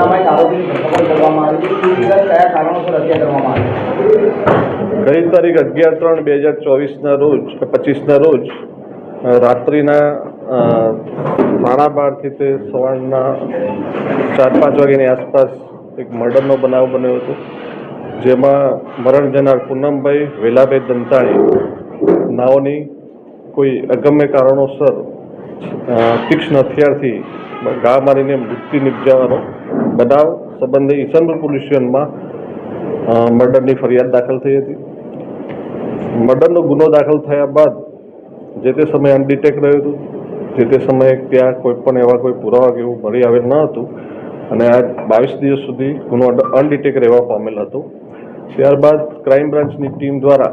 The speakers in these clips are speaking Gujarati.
ઘટનામાં ગઈ તારીખ અગિયાર ત્રણ બે હજાર ચોવીસના રોજ પચીસના રોજ રાત્રિના સાડા બારથી તે સવારના ચાર પાંચ વાગ્યાની આસપાસ એક મર્ડરનો બનાવ બન્યો હતો, જેમાં મરણ જનાર પૂનમભાઈ વેલાભાઈ દંતાણી નાઓની કોઈ અગમ્ય કારણોસર તીક્ષ્ણ હથિયારથી ગા મારીને મૃત્યુ નિપજાવાનો બનાવ સંબંધે ઈસનપુર પોલીસ સ્ટેશનમાં મર્ડરની ફરિયાદ દાખલ થઈ હતી. મર્ડરનો ગુનો દાખલ થયા બાદ જે તે સમયે અનડિટેક રહ્યું હતું, જે તે સમયે ત્યાં કોઈ પણ એવા કોઈ પુરાવા કે એવું મળી આવેલ ન હતું અને આ બાવીસ દિવસ સુધી ગુનો અનડિટેક રહેવા પામેલ હતો. ત્યારબાદ ક્રાઇમ બ્રાન્ચની ટીમ દ્વારા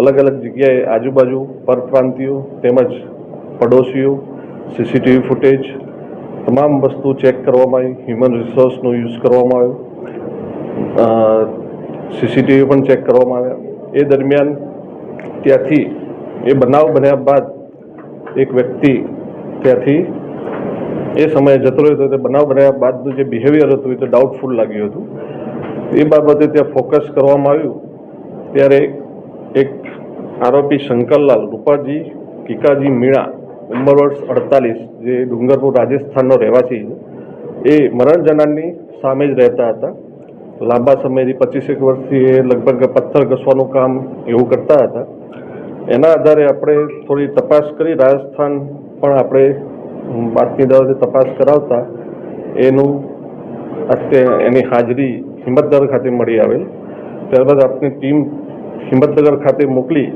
અલગ અલગ જગ્યાએ આજુબાજુ પરપ્રાંતિયો તેમજ પડોશીઓ, સીસીટીવી ફૂટેજ તમામ વસ્તુ ચેક કરવામાં આવી હ્યુમન રિસોર્સનો યુઝ કરવામાં આવ્યો. સીસીટીવી પણ ચેક કરવામાં આવ્યા. એ દરમિયાન ત્યાંથી, એ બનાવ બન્યા બાદ એક વ્યક્તિ ત્યાંથી એ સમયે જતો રહ્યો હતો. તે બનાવ બન્યા બાદનું જે બિહેવિયર હતું એ તો ડાઉટફુલ લાગ્યું હતું. એ બાબતે ત્યાં ફોકસ કરવામાં આવ્યું. ત્યારે એક આરોપી શંકરલાલ રૂપાજી, કિકાજી મીણા ઉંમર વર્ષ અડતાલીસ, જે ડુંગરપુર રાજસ્થાનનો રહેવાસી એ મરણ જનારની સામે જ રહેતા હતા. લાંબા સમયથી પચીસેક વર્ષથી એ લગભગ પથ્થર ઘસવાનું કામ એવું કરતા હતા. એના આધારે આપણે થોડી તપાસ કરી, રાજસ્થાન પણ આપણે બાતમીદારોથી તપાસ કરાવતા એનું અત્યારે એની હાજરી હિંમતનગર ખાતે મળી આવેલ. ત્યારબાદ આપણી ટીમ હિંમતનગર ખાતે મોકલી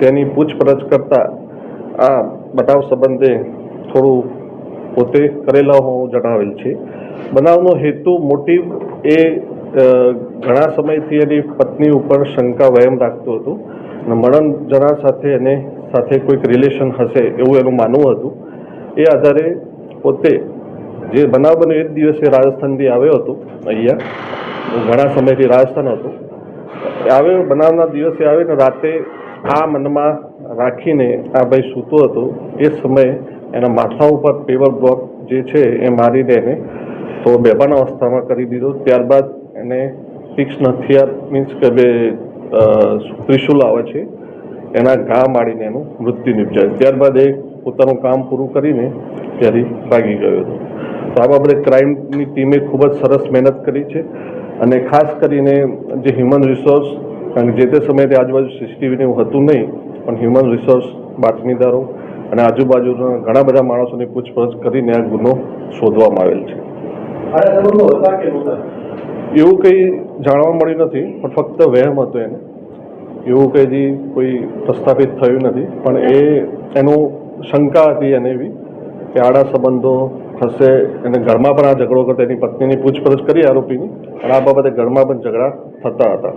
તેની પૂછપરછ કરતા આ બનાવ સંબંધે થોડું પોતે કરેલા હોવું જણાવેલ છે. બનાવનો હેતુ મોટિવ એ ઘણા સમયથી એની પત્ની ઉપર શંકા વહેમ રાખતો હતો અને મરણ જણા સાથે એને સાથે કોઈક રિલેશન હશે એવું એનું માનવું હતું. એ આધારે પોતે જે બનાવ બન્યો એ જ દિવસે રાજસ્થાનથી આવ્યો હતો અહીંયા, ઘણા સમયથી રાજસ્થાન હતો. આવ્યો, બનાવના દિવસે આવીને રાતે આ મનમાં રાખીને આ ભાઈ સૂતો હતો. એ સમયે એના માથા ઉપર પેવર બ્લોક જે છે એ મારીને એને તો બેભાન અવસ્થામાં કરી દીધો. ત્યારબાદ એને તીક્ષ્ણ હથિયાર મીન્સ કે બે ત્રિશુલ આવે છે. એના ઘા મારીને એનું મૃત્યુ નિપજાય. ત્યારબાદ એ પોતાનું કામ પૂરું કરીને ત્યાંથી ભાગી ગયો હતો. તો આ બાબતે ક્રાઇમની ટીમે ખૂબ જ સરસ મહેનત કરી છે અને ખાસ કરીને જે હ્યુમન રિસોર્સ કે જે તે સમયે આજુબાજુ સીસીટીવીને હતું નહીં પણ હ્યુમન રિસોર્સ બાતમીદારો અને આજુબાજુના ઘણા બધા માણસોની પૂછપરછ કરીને આ ગુનો શોધવામાં આવેલ છે. એવું કંઈ જાણવા મળ્યું નથી, પણ ફક્ત વહેમ હતો એને. એવું કંઈ હજી કોઈ પ્રસ્થાપિત થયું નથી, પણ એ, એનું શંકા હતી એને એવી કે આડા સંબંધો હશે એને ઘરમાં પણ આ ઝઘડો કરતા, એની પત્નીની પૂછપરછ કરી આરોપીની, અને આ બાબતે ઘરમાં પણ ઝઘડા થતા હતા.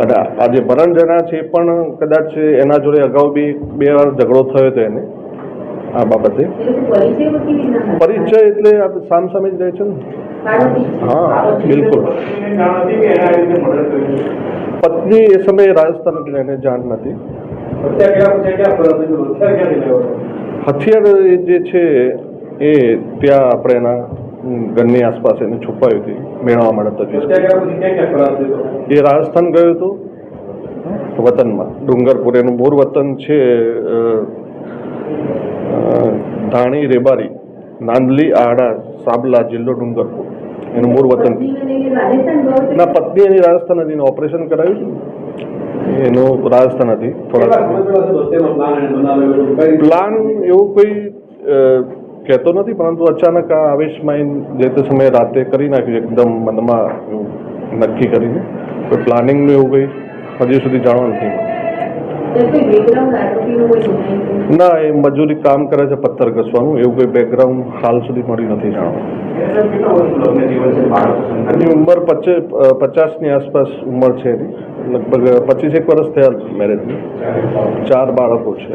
અને આ જે ભરણ જણા છે પણ કદાચ એના જોડે અગાઉ બી બે વાર ઝઘડો થયો હતો એને, આ બાબતે. પરિચય એટલે સામસામે જ રહે છે ને? હા, બિલકુલ. પત્ની એ સમયે રાજસ્થાન હતી એને જાણ નથી. હથિયાર જે છે એ ત્યાં આપણે એના ઘરની આસપાસ એને છુપાયું હતી મેળવવા માટે તજવીજ એ રાજસ્થાન ગયો હતો વતનમાં. ડુંગરપુર એનું મૂળ વતન છે ધાણી રેબારી નાંદલી આડા સાબલા જિલ્લો ડુંગરપુર. એનું મૂળ વતન. ના પત્ની એની રાજસ્થાન હતી ઓપરેશન કરાવ્યું એનું રાજસ્થાન હતી થોડા પ્લાન એવું કોઈ? કહેતો નથી પરંતુ અચાનક આ આવેશમાં જે તે સમયે રાતે કરી નાખ્યું એકદમ મનમાં નક્કી કરીને. કોઈ પ્લાનિંગનું એવું કંઈ હજી સુધી જાણવા નથી ના એ મજૂરી કામ કરે છે પથ્થર ઘસવાનું. એવું કોઈ બેકગ્રાઉન્ડ હાલ સુધી મળી નથી જાણવા. એની ઉંમર પચે પચાસની આસપાસ ઉંમર છે એની. લગભગ પચીસેક વર્ષ થયા મેરેજની ચાર બાળકો છે.